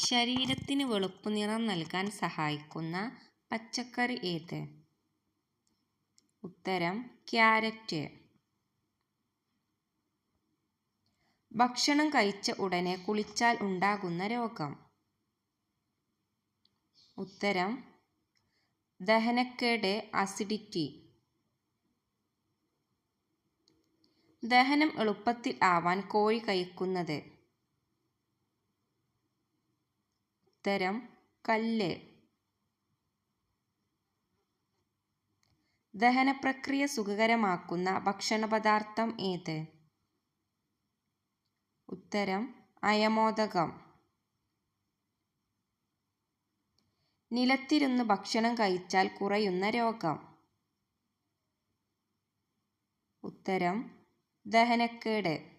ശരീരത്തിന് വെളുപ്പ് നിറം നൽകാൻ സഹായിക്കുന്ന പച്ചക്കറി ഏത്? ഉത്തരം ക്യാരറ്റ്. ഭക്ഷണം കഴിച്ച ഉടനെ കുളിച്ചാൽ ഉണ്ടാകുന്ന രോഗം. ഉത്തരം ദഹനക്കേട് അസിഡിറ്റി ദഹനം എളുപ്പത്തിൽ ആവാൻ കോഴി കഴിക്കുന്നത് ഉത്തരം കല്ല്. ദഹനപ്രക്രിയ സുഖകരമാക്കുന്ന ഭക്ഷണപദാർത്ഥം ഏത്? ഉത്തരം അയമോദകം. നിലത്തിരുന്ന് ഭക്ഷണം കഴിച്ചാൽ കുറയുന്ന രോഗം. ഉത്തരം ദഹനക്കേട്.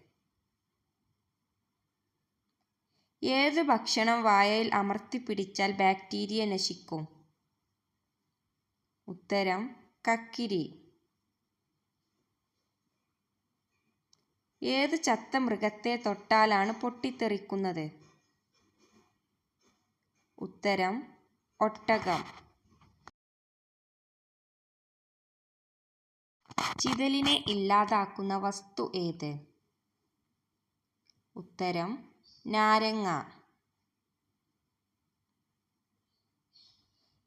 ഏത് ഭക്ഷണം വായയിൽ അമർത്തി പിടിച്ചാൽ ബാക്ടീരിയ നശിക്കും? ഉത്തരം കക്കിരി. ഏത് ചത്ത മൃഗത്തെ തൊട്ടാലാണ് പൊട്ടിത്തെറിക്കുന്നത്? ഉത്തരം ഒട്ടകം. ചിതലിനെ ഇല്ലാതാക്കുന്ന വസ്തു ഏത്? ഉത്തരം നാരങ്ങ.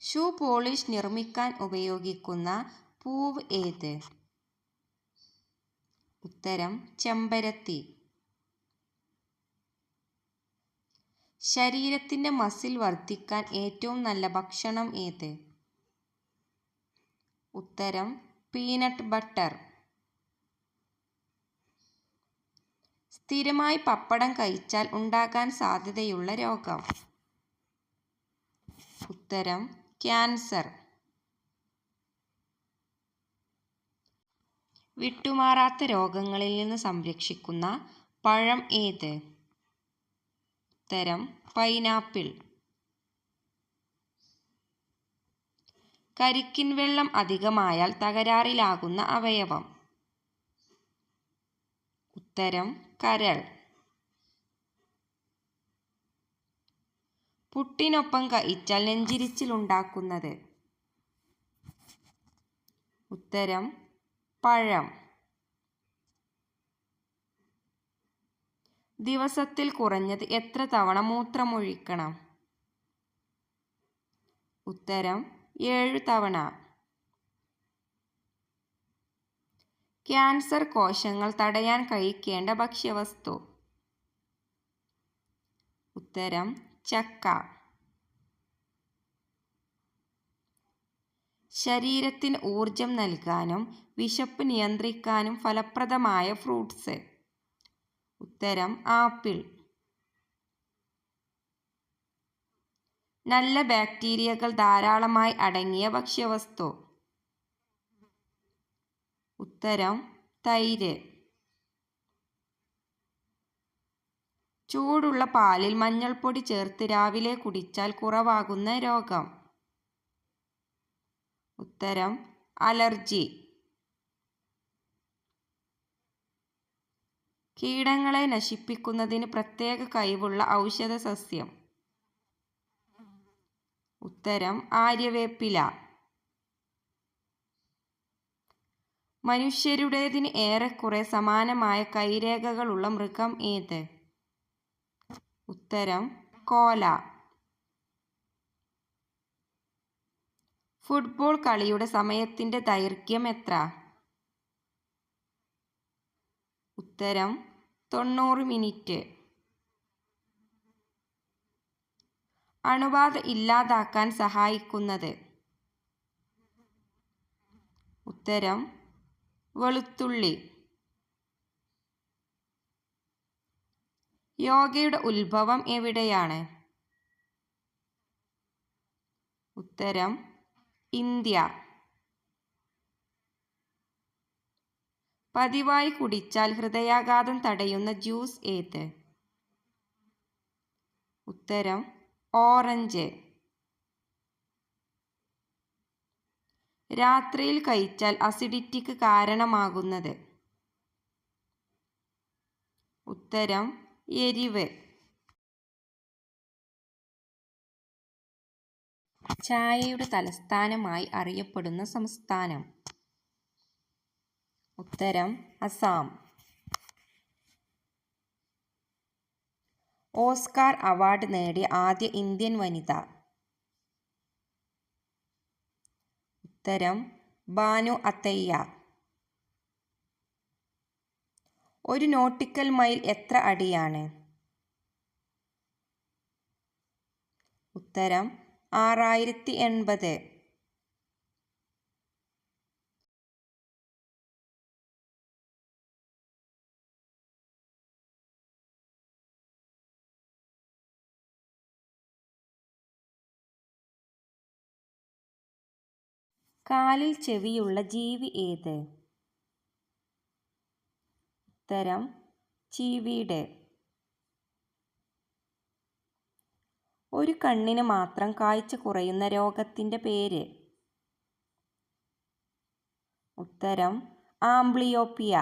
ഷൂ പോളിഷ് നിർമ്മിക്കാൻ ഉപയോഗിക്കുന്ന പൂവ് ഏത്? ഉത്തരം ചെമ്പരത്തി. ശരീരത്തിന്റെ മസിൽ വർദ്ധിക്കാൻ ഏറ്റവും നല്ല ഭക്ഷണം ഏത്? ഉത്തരം പീനട്ട് ബട്ടർ. സ്ഥിരമായി പപ്പടം കഴിച്ചാൽ ഉണ്ടാകാൻ സാധ്യതയുള്ള രോഗം. ഉത്തരം ക്യാൻസർ. വിട്ടുമാറാത്ത രോഗങ്ങളിൽ നിന്ന് സംരക്ഷിക്കുന്ന പഴം ഏത്? ഉത്തരം പൈനാപ്പിൾ. കരിക്കിൻ വെള്ളം അധികമായാൽ തകരാറിലാകുന്ന അവയവം. ഉത്തരം കരൾ. പുട്ടിനൊപ്പം കഴിച്ചാൽ നെഞ്ചിരിച്ചിലുണ്ടാക്കുന്നത്. ഉത്തരം പഴം. ദിവസത്തിൽ കുറഞ്ഞത് എത്ര തവണ മൂത്രമൊഴിക്കണം? ഉത്തരം ഏഴു തവണ. ക്യാൻസർ കോശങ്ങൾ തടയാൻ കഴിക്കേണ്ട ഭക്ഷ്യവസ്തു. ഉത്തരം ചക്ക. ശരീരത്തിന് ഊർജം നൽകാനും വിശപ്പ് നിയന്ത്രിക്കാനും ഫലപ്രദമായ ഫ്രൂട്ട്സ്. ഉത്തരം ആപ്പിൾ. നല്ല ബാക്ടീരിയകൾ ധാരാളമായി അടങ്ങിയ ഭക്ഷ്യവസ്തു. ഉത്തരം തൈര്. ചൂടുള്ള പാലിൽ മഞ്ഞൾപ്പൊടി ചേർത്ത് രാവിലെ കുടിച്ചാൽ കുറവാകുന്ന രോഗം. ഉത്തരം അലർജി. കീടങ്ങളെ നശിപ്പിക്കുന്നതിന് പ്രത്യേക കഴിവുള്ള ഔഷധ സസ്യം ഉത്തരം ആര്യവേപ്പില. മനുഷ്യരുടേതിന് ഏറെക്കുറെ സമാനമായ കൈരേഖകളുള്ള മൃഗം ഏത്? ഉത്തരം കോല. ഫുട്ബോൾ കളിയുടെ സമയത്തിന്റെ ദൈർഘ്യം എത്ര? ഉത്തരം തൊണ്ണൂറ് മിനിറ്റ്. അണുബാധ ഇല്ലാതാക്കാൻ സഹായിക്കുന്നത്? ഉത്തരം വെളുത്തുള്ളി. യോഗയുടെ ഉത്ഭവം എവിടെയാണ്? ഉത്തരം ഇന്ത്യ. പതിവായി കുടിച്ചാൽ ഹൃദയാഘാതം തടയുന്ന ജ്യൂസ് ഏത്? ഉത്തരം ഓറഞ്ച്. രാത്രിയിൽ കഴിച്ചാൽ അസിഡിറ്റിക്ക് കാരണമാകുന്നത്. ഉത്തരം എരിവ്. ചായയുടെ തലസ്ഥാനമായി അറിയപ്പെടുന്ന സംസ്ഥാനം. ഉത്തരം അസാം. ഓസ്കാർ അവാർഡ് നേടിയ ആദ്യ ഇന്ത്യൻ വനിത. ഉത്തരം ബാനു അത്തയ്യ. ഒരു നോട്ടിക്കൽ മൈൽ എത്ര അടിയാണ്? ഉത്തരം ആറായിരത്തി എൺപത്. കാലിൽ ചെവിയുള്ള ജീവി ഏത്? ഉത്തരം ചീവീട്. ഒരു കണ്ണിന് മാത്രം കാഴ്ച കുറയുന്ന രോഗത്തിന്റെ പേര്. ഉത്തരം ആംബ്ലിയോപ്പിയ.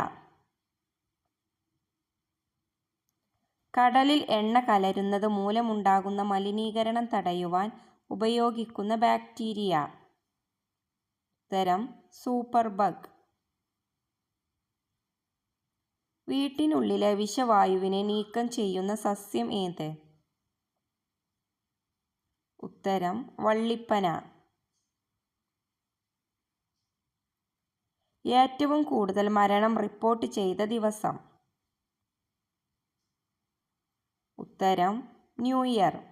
കടലിൽ എണ്ണ കലരുന്നത് മൂലമുണ്ടാകുന്ന മലിനീകരണം തടയുവാൻ ഉപയോഗിക്കുന്ന ബാക്ടീരിയ. ഉത്തരം സൂപ്പർ ബഗ് വീട്ടിനുള്ളിലെ വിഷവായുവിനെ നീക്കം ചെയ്യുന്ന സസ്യം ഏത്? ഉത്തരം വള്ളിപ്പന. ഏറ്റവും കൂടുതൽ മരണം റിപ്പോർട്ട് ചെയ്ത ദിവസം. ഉത്തരം ന്യൂ ഇയർ.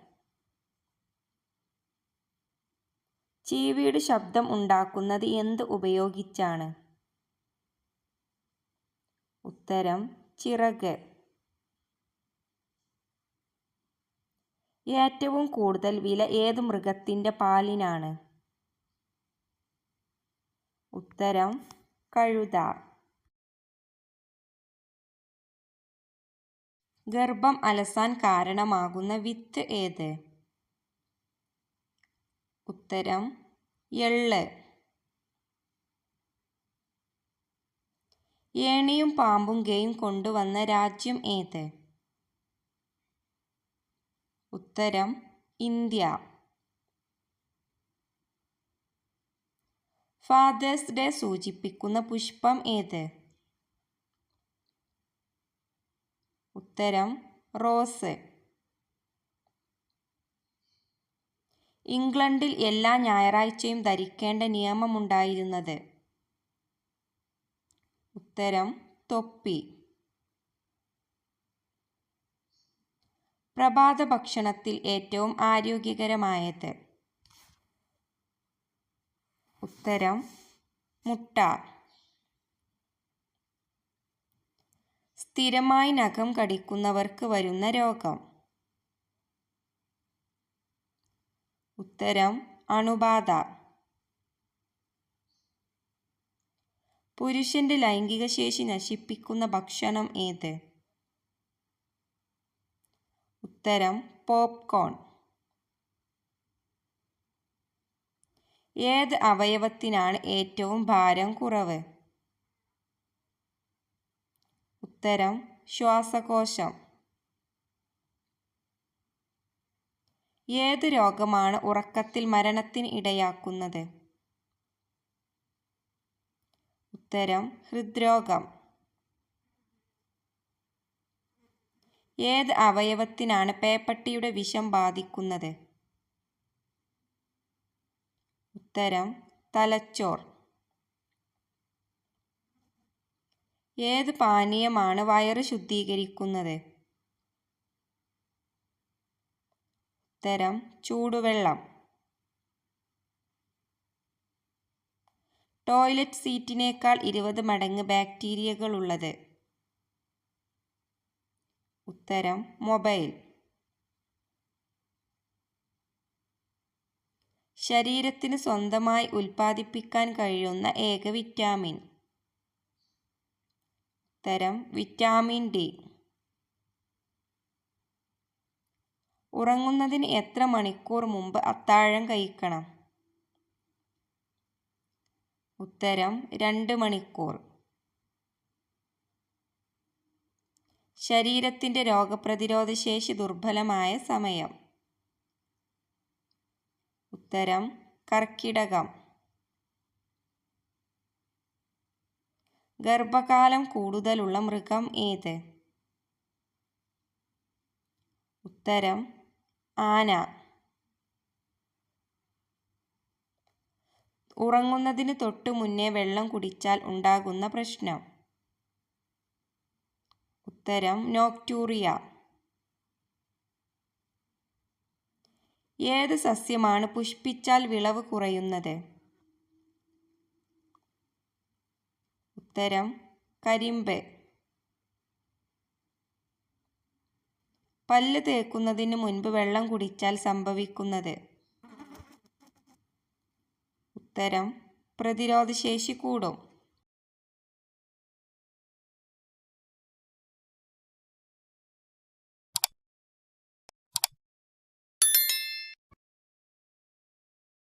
ചീവീട് ശബ്ദം ഉണ്ടാക്കുന്നത് എന്ത് ഉപയോഗിച്ചാണ്? ഉത്തരം ചിറക്. ഏറ്റവും കൂടുതൽ വില ഏത് മൃഗത്തിന്റെ പാലിനാണ്? ഉത്തരം കഴുത. ഗർഭം അലസാൻ കാരണമാകുന്ന വിത്ത് ഏത്? ഉത്തരം എള്ള്. ഏണിയും പാമ്പും ഗെയിം കൊണ്ടുവന്ന രാജ്യം ഏത്? ഉത്തരം ഇന്ത്യ. ഫാദേഴ്സ് ഡേ സൂചിപ്പിക്കുന്ന പുഷ്പം ഏത്? ഉത്തരം റോസ്. ഇംഗ്ലണ്ടിൽ എല്ലാ ഞായറാഴ്ചയും ധരിക്കേണ്ട നിയമമുണ്ടായിരുന്നത്? ഉത്തരം തൊപ്പി. പ്രഭാത ഭക്ഷണത്തിൽ ഏറ്റവും ആരോഗ്യകരമായത്? ഉത്തരം മുട്ട. സ്ഥിരമായി നഖം കടിക്കുന്നവർക്ക് വരുന്ന രോഗം. ഉത്തരം അണുബാധ. പുരുഷന്റെ ലൈംഗിക ശേഷി നശിപ്പിക്കുന്ന ഭക്ഷണം ഏത്? ഉത്തരം പോപ്കോൺ. ഏത് അവയവത്തിനാണ് ഏറ്റവും ഭാരം കുറവ്? ഉത്തരം ശ്വാസകോശം. ഏത് രോഗമാണ് ഉറക്കത്തിൽ മരണത്തിന് ഇടയാക്കുന്നത്? ഉത്തരം ഹൃദ്രോഗം. ഏത് അവയവത്തിനാണ് പേപ്പട്ടിയുടെ വിഷം ബാധിക്കുന്നത്? ഉത്തരം തലച്ചോർ. ഏത് പാനീയമാണ് വയറ് ശുദ്ധീകരിക്കുന്നത്? ഉത്തരം ചൂടുവെള്ളം. ടോയ്ലറ്റ് സീറ്റിനേക്കാൾ ഇരുപത് മടങ്ങ് ബാക്ടീരിയകളുള്ളത് ഉത്തരം മൊബൈൽ. ശരീരത്തിന് സ്വന്തമായി ഉൽപ്പാദിപ്പിക്കാൻ കഴിയുന്ന ഏക വിറ്റാമിൻ. തരം വിറ്റാമിൻ ഡി. ഉറങ്ങുന്നതിന് എത്ര മണിക്കൂർ മുമ്പ് അത്താഴം കഴിക്കണം? ഉത്തരം രണ്ട് മണിക്കൂർ. ശരീരത്തിന്റെ രോഗപ്രതിരോധ ശേഷി ദുർബലമായ സമയം. ഉത്തരം കർക്കിടകം. ഗർഭകാലം കൂടുതലുള്ള മൃഗം ഏത്? ഉത്തരം ആന. ഉറങ്ങുന്നതിന് തൊട്ടു മുന്നേ വെള്ളം കുടിച്ചാൽ ഉണ്ടാകുന്ന പ്രശ്നം. ഉത്തരം നോക്ടൂറിയ. ഏത് സസ്യമാണ് പുഷ്പിച്ചാൽ വിളവ് കുറയുന്നത്? ഉത്തരം കരിമ്പ്. പല്ല് തേക്കുന്നതിന് മുൻപ് വെള്ളം കുടിച്ചാൽ സംഭവിക്കുന്നത്. ഉത്തരം പ്രതിരോധശേഷി കൂടും.